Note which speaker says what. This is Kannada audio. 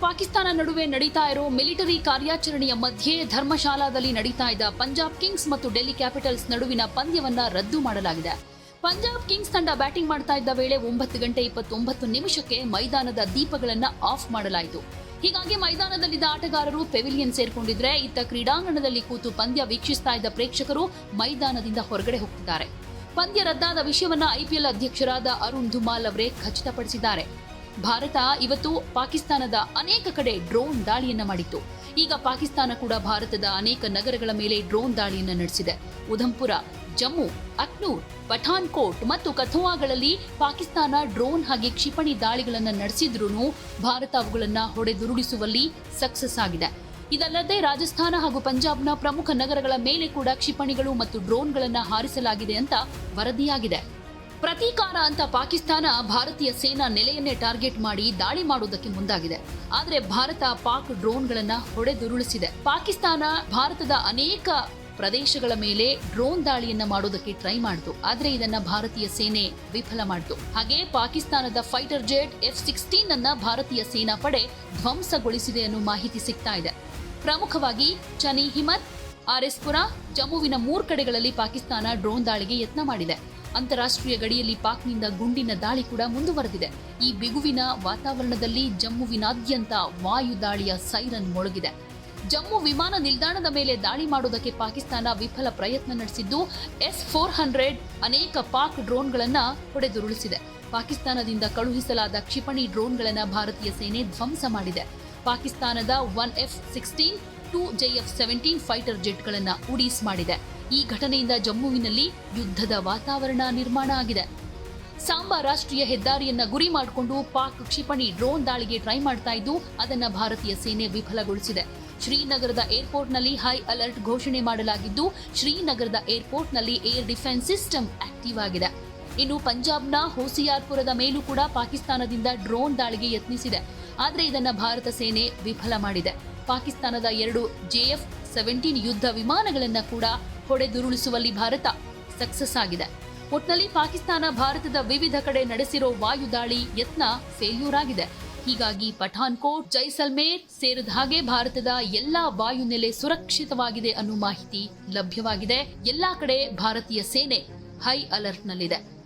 Speaker 1: ಪಾಕಿಸ್ತಾನ ನಡುವೆ ನಡೀತಾ ಇರೋ ಮಿಲಿಟರಿ ಕಾರ್ಯಾಚರಣೆಯ ಮಧ್ಯೆ ಧರ್ಮಶಾಲಾದಲ್ಲಿ ನಡೀತಾ ಇದ್ದ ಪಂಜಾಬ್ ಕಿಂಗ್ಸ್ ಮತ್ತು ಡೆಲ್ಲಿ ಕ್ಯಾಪಿಟಲ್ಸ್ ನಡುವಿನ ಪಂದ್ಯವನ್ನ ರದ್ದು ಮಾಡಲಾಗಿದೆ. ಪಂಜಾಬ್ ಕಿಂಗ್ಸ್ ತಂಡ ಬ್ಯಾಟಿಂಗ್ ಮಾಡ್ತಾ ಇದ್ದ ವೇಳೆ ಒಂಬತ್ತು ಗಂಟೆ ಇಪ್ಪತ್ತೊಂಬತ್ತು ನಿಮಿಷಕ್ಕೆ ಮೈದಾನದ ದೀಪಗಳನ್ನು ಆಫ್ ಮಾಡಲಾಯಿತು. ಹೀಗಾಗಿ ಮೈದಾನದಲ್ಲಿದ್ದ ಆಟಗಾರರು ಪೆವಿಲಿಯನ್ ಸೇರ್ಕೊಂಡಿದ್ರೆ ಇತ್ತ ಕ್ರೀಡಾಂಗಣದಲ್ಲಿ ಕೂತು ಪಂದ್ಯ ವೀಕ್ಷಿಸ್ತಾ ಇದ್ದ ಪ್ರೇಕ್ಷಕರು ಮೈದಾನದಿಂದ ಹೊರಗಡೆ ಹೋಗ್ತಿದ್ದಾರೆ. ಪಂದ್ಯ ರದ್ದಾದ ವಿಷಯವನ್ನ ಐಪಿಎಲ್ ಅಧ್ಯಕ್ಷರಾದ ಅರುಣ್ ಧುಮಾಲ್ ಅವರೇ ಖಚಿತಪಡಿಸಿದ್ದಾರೆ. ಭಾರತ ಇವತ್ತು ಪಾಕಿಸ್ತಾನದ ಅನೇಕ ಕಡೆ ಡ್ರೋನ್ ದಾಳಿಯನ್ನ ಮಾಡಿತ್ತು. ಈಗ ಪಾಕಿಸ್ತಾನ ಕೂಡ ಭಾರತದ ಅನೇಕ ನಗರಗಳ ಮೇಲೆ ಡ್ರೋನ್ ದಾಳಿಯನ್ನ ನಡೆಸಿದೆ. ಉಧಂಪುರ ಜಮ್ಮು, ಅಕ್ನೂರ್, ಪಠಾನ್ಕೋಟ್ ಮತ್ತು ಕಥುವಾಗಳಲ್ಲಿ ಪಾಕಿಸ್ತಾನ ಡ್ರೋನ್ ಹಾಗೆ ಕ್ಷಿಪಣಿ ದಾಳಿಗಳನ್ನು ನಡೆಸಿದ್ರೂ ಭಾರತ ಅವುಗಳನ್ನು ಹೊಡೆದುರುಳಿಸುವಲ್ಲಿ ಸಕ್ಸಸ್ ಆಗಿದೆ. ಇದಲ್ಲದೆ ರಾಜಸ್ಥಾನ ಹಾಗೂ ಪಂಜಾಬ್ನ ಪ್ರಮುಖ ನಗರಗಳ ಮೇಲೆ ಕೂಡ ಕ್ಷಿಪಣಿಗಳು ಮತ್ತು ಡ್ರೋನ್ಗಳನ್ನು ಹಾರಿಸಲಾಗಿದೆ ಅಂತ ವರದಿಯಾಗಿದೆ. ಪ್ರತೀಕಾರ ಅಂತ ಪಾಕಿಸ್ತಾನ ಭಾರತೀಯ ಸೇನಾ ನೆಲೆಯನ್ನೇ ಟಾರ್ಗೆಟ್ ಮಾಡಿ ದಾಳಿ ಮಾಡುವುದಕ್ಕೆ ಮುಂದಾಗಿದೆ. ಆದರೆ ಭಾರತ ಪಾಕ್ ಡ್ರೋನ್ಗಳನ್ನು ಹೊಡೆದುರುಳಿಸಿದೆ. ಪಾಕಿಸ್ತಾನ ಭಾರತದ ಅನೇಕ ಪ್ರದೇಶಗಳ ಮೇಲೆ ಡ್ರೋನ್ ದಾಳಿಯನ್ನ ಮಾಡೋದಕ್ಕೆ ಟ್ರೈ ಮಾಡಿತು. ಆದ್ರೆ ಇದನ್ನ ಭಾರತೀಯ ಸೇನೆ ವಿಫಲ ಮಾಡಿತು. ಹಾಗೆ ಪಾಕಿಸ್ತಾನದ ಫೈಟರ್ ಜೆಟ್ ಎಫ್ ಸಿಕ್ಸ್ಟೀನ್ ಅನ್ನ ಭಾರತೀಯ ಸೇನಾ ಪಡೆ ಧ್ವಂಸಗೊಳಿಸಿದೆ ಅನ್ನೋ ಮಾಹಿತಿ ಸಿಗ್ತಾ ಇದೆ. ಪ್ರಮುಖವಾಗಿ ಚನಿ ಹಿಮತ್ ಆರ್ಎಸ್ಪುರ ಜಮ್ಮುವಿನ ಮೂರು ಕಡೆಗಳಲ್ಲಿ ಪಾಕಿಸ್ತಾನ ಡ್ರೋನ್ ದಾಳಿಗೆ ಯತ್ನ ಮಾಡಿದೆ. ಅಂತಾರಾಷ್ಟ್ರೀಯ ಗಡಿಯಲ್ಲಿ ಪಾಕ್ನಿಂದ ಗುಂಡಿನ ದಾಳಿ ಕೂಡ ಮುಂದುವರೆದಿದೆ. ಈ ಬಿಗುವಿನ ವಾತಾವರಣದಲ್ಲಿ ಜಮ್ಮುವಿನಾದ್ಯಂತ ವಾಯು ದಾಳಿಯ ಸೈರನ್ ಮೊಳಗಿದೆ. ಜಮ್ಮು ವಿಮಾನ ನಿಲ್ದಾಣದ ಮೇಲೆ ದಾಳಿ ಮಾಡುವುದಕ್ಕೆ ಪಾಕಿಸ್ತಾನ ವಿಫಲ ಪ್ರಯತ್ನ ನಡೆಸಿದ್ದು ಎಸ್ ಫೋರ್ ಹಂಡ್ರೆಡ್ ಅನೇಕ ಪಾಕ್ ಡ್ರೋನ್ಗಳನ್ನು ಹೊಡೆದುರುಳಿಸಿದೆ. ಪಾಕಿಸ್ತಾನದಿಂದ ಕಳುಹಿಸಲಾದ ಕ್ಷಿಪಣಿ ಡ್ರೋನ್ಗಳನ್ನು ಭಾರತೀಯ ಸೇನೆ ಧ್ವಂಸ ಮಾಡಿದೆ. ಪಾಕಿಸ್ತಾನದ one F sixteen, two JF seventeen fighter ಜೆಟ್ಗಳನ್ನು ಉಡೀಸ್ ಮಾಡಿದೆ. ಈ ಘಟನೆಯಿಂದ ಜಮ್ಮುವಿನಲ್ಲಿ ಯುದ್ಧದ ವಾತಾವರಣ ನಿರ್ಮಾಣ ಆಗಿದೆ. ಸಾಂಬಾ ರಾಷ್ಟ್ರೀಯ ಹೆದ್ದಾರಿಯನ್ನ ಗುರಿ ಮಾಡಿಕೊಂಡು ಪಾಕ್ ಕ್ಷಿಪಣಿ ಡ್ರೋನ್ ದಾಳಿಗೆ ಟ್ರೈ ಮಾಡ್ತಾ ಇದ್ದು, ಅದನ್ನ ಭಾರತೀಯ ಸೇನೆ ವಿಫಲಗೊಳಿಸಿದೆ. ಶ್ರೀನಗರದ ಏರ್ಪೋರ್ಟ್ನಲ್ಲಿ ಹೈ ಅಲರ್ಟ್ ಘೋಷಣೆ ಮಾಡಲಾಗಿದ್ದು, ಶ್ರೀನಗರದ ಏರ್ಪೋರ್ಟ್ನಲ್ಲಿ ಏರ್ ಡಿಫೆನ್ಸ್ ಸಿಸ್ಟಮ್ ಆಕ್ಟಿವ್ ಆಗಿದೆ. ಇನ್ನು ಪಂಜಾಬ್ನ ಹೋಸಿಯಾರ್ಪುರದ ಮೇಲೂ ಕೂಡ ಪಾಕಿಸ್ತಾನದಿಂದ ಡ್ರೋನ್ ದಾಳಿಗೆ ಯತ್ನಿಸಿದೆ. ಆದರೆ ಇದನ್ನು ಭಾರತ ಸೇನೆ ವಿಫಲ ಮಾಡಿದೆ. ಪಾಕಿಸ್ತಾನದ ಎರಡು ಜೆಎಫ್ ಸೆವೆಂಟೀನ್ ಯುದ್ಧ ವಿಮಾನಗಳನ್ನು ಕೂಡ ಹೊಡೆದುರುಳಿಸುವಲ್ಲಿ ಭಾರತ ಸಕ್ಸಸ್ ಆಗಿದೆ. ಒಟ್ನಲ್ಲಿ ಪಾಕಿಸ್ತಾನ ಭಾರತದ ವಿವಿಧ ಕಡೆ ನಡೆಸಿರೋ ವಾಯುದಾಳಿ ಯತ್ನ ಫೇಲ್ಯೂರ್ ಆಗಿದೆ. ಹೀಗಾಗಿ ಪಠಾನ್ಕೋಟ್, ಜೈಸಲ್ಮೇರ್ ಸೇರಿದ ಹಾಗೆ ಭಾರತದ ಎಲ್ಲಾ ವಾಯುನೆಲೆ ಸುರಕ್ಷಿತವಾಗಿದೆ ಅನ್ನೋ ಮಾಹಿತಿ ಲಭ್ಯವಾಗಿದೆ. ಎಲ್ಲಾ ಕಡೆ ಭಾರತೀಯ ಸೇನೆ ಹೈ ಅಲರ್ಟ್ನಲ್ಲಿದೆ.